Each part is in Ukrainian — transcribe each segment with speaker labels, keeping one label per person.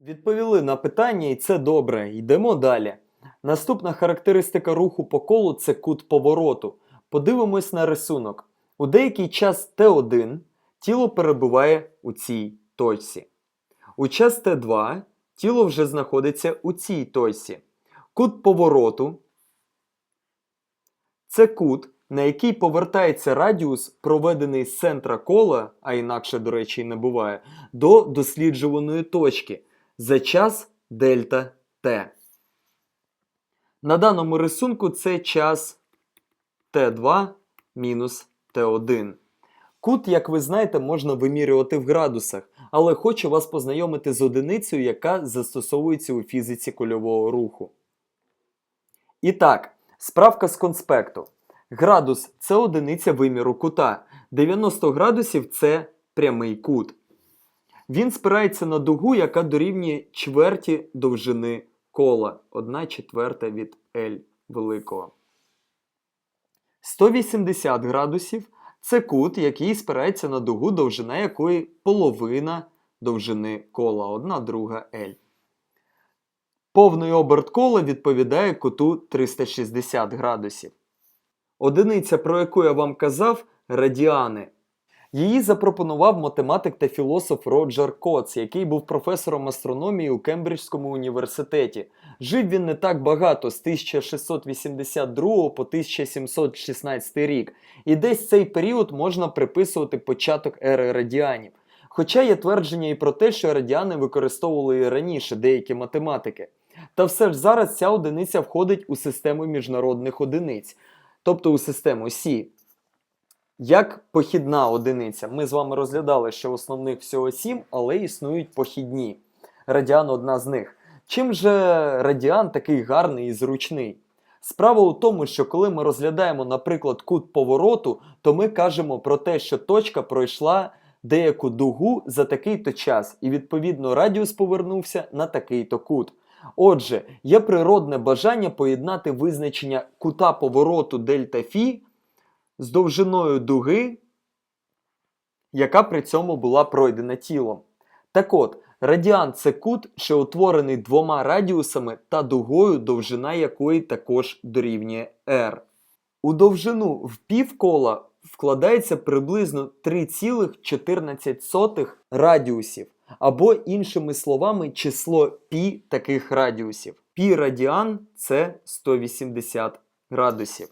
Speaker 1: Відповіли на питання, і це добре. Йдемо далі. Наступна характеристика руху по колу це кут повороту. Подивимось на рисунок. У деякий час Т1 тіло перебуває у цій точці. У час Т2 тіло вже знаходиться у цій точці. Кут повороту це кут, на який повертається радіус, проведений з центра кола, а інакше, до речі, не буває, до досліджуваної точки за час дельта Т. На даному рисунку це час Т2 мінус Т1. Кут, як ви знаєте, можна вимірювати в градусах, але хочу вас познайомити з одиницею, яка застосовується у фізиці кульового руху. І так, справка з конспекту. Градус це одиниця виміру кута. 90 градусів це прямий кут. Він спирається на дугу, яка дорівнює чверті довжини кола. 1 четверта від L великого. 180 градусів це кут, який спирається на дугу, довжина якої половина довжини кола, 1 друга L. Повний оберт кола відповідає куту 360 градусів. Одиниця, про яку я вам казав, радіани. Її запропонував математик та філософ Роджер Коц, який був професором астрономії у Кембриджському університеті. Жив він не так багато з 1682 по 1716 рік, і десь цей період можна приписувати початок ери радіанів. Хоча є твердження і про те, що радіани використовували і раніше деякі математики. Та все ж зараз ця одиниця входить у систему міжнародних одиниць, тобто у систему Сі. Як похідна одиниця. Ми з вами розглядали, що основних всього 7, але існують похідні. Радіан одна з них. Чим же радіан такий гарний і зручний? Справа у тому, що коли ми розглядаємо, наприклад, кут повороту, то ми кажемо про те, що точка пройшла деяку дугу за такий-то час, і відповідно радіус повернувся на такий-то кут. Отже, є природне бажання поєднати визначення кута повороту дельта фі з довжиною дуги, яка при цьому була пройдена тілом. Так от, радіан це кут, що утворений двома радіусами та дугою, довжина якої також дорівнює r. У довжину в півкола вкладається приблизно 3,14 радіусів, або, іншими словами, число π таких радіусів. Пі радіан це 180 градусів.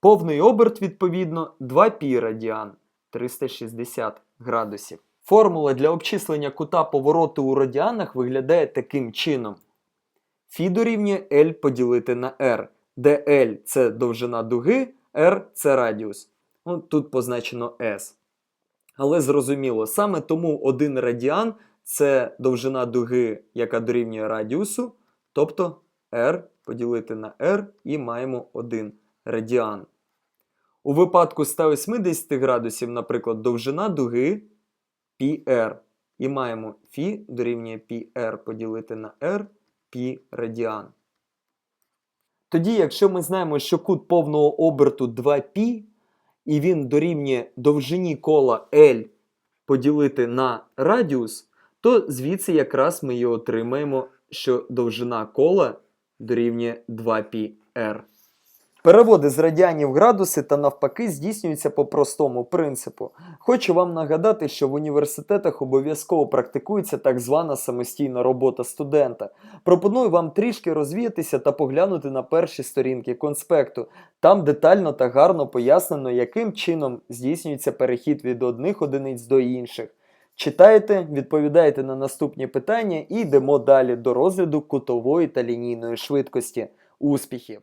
Speaker 1: Повний оберт, відповідно, 2 пі радіан 360 градусів. Формула для обчислення кута повороту у радіанах виглядає таким чином. Фі дорівнює L поділити на R, де L це довжина дуги, R це радіус. Ну, тут позначено S. Але зрозуміло, саме тому один радіан це довжина дуги, яка дорівнює радіусу, тобто R поділити на R і маємо 1 радіан. У випадку 180 градусів, наприклад, довжина дуги πr. І маємо φ дорівнює πr поділити на r π радіан. Тоді, якщо ми знаємо, що кут повного оберту 2π, і він дорівнює довжині кола L поділити на радіус, то звідси якраз ми і отримаємо, що довжина кола дорівнює 2πr. Переводи з радіанів градуси та навпаки здійснюються по простому принципу. Хочу вам нагадати, що в університетах обов'язково практикується так звана самостійна робота студента. Пропоную вам трішки розвіятися та поглянути на перші сторінки конспекту. Там детально та гарно пояснено, яким чином здійснюється перехід від одних одиниць до інших. Читаєте, відповідаєте на наступні питання і йдемо далі до розгляду кутової та лінійної швидкості. Успіхів!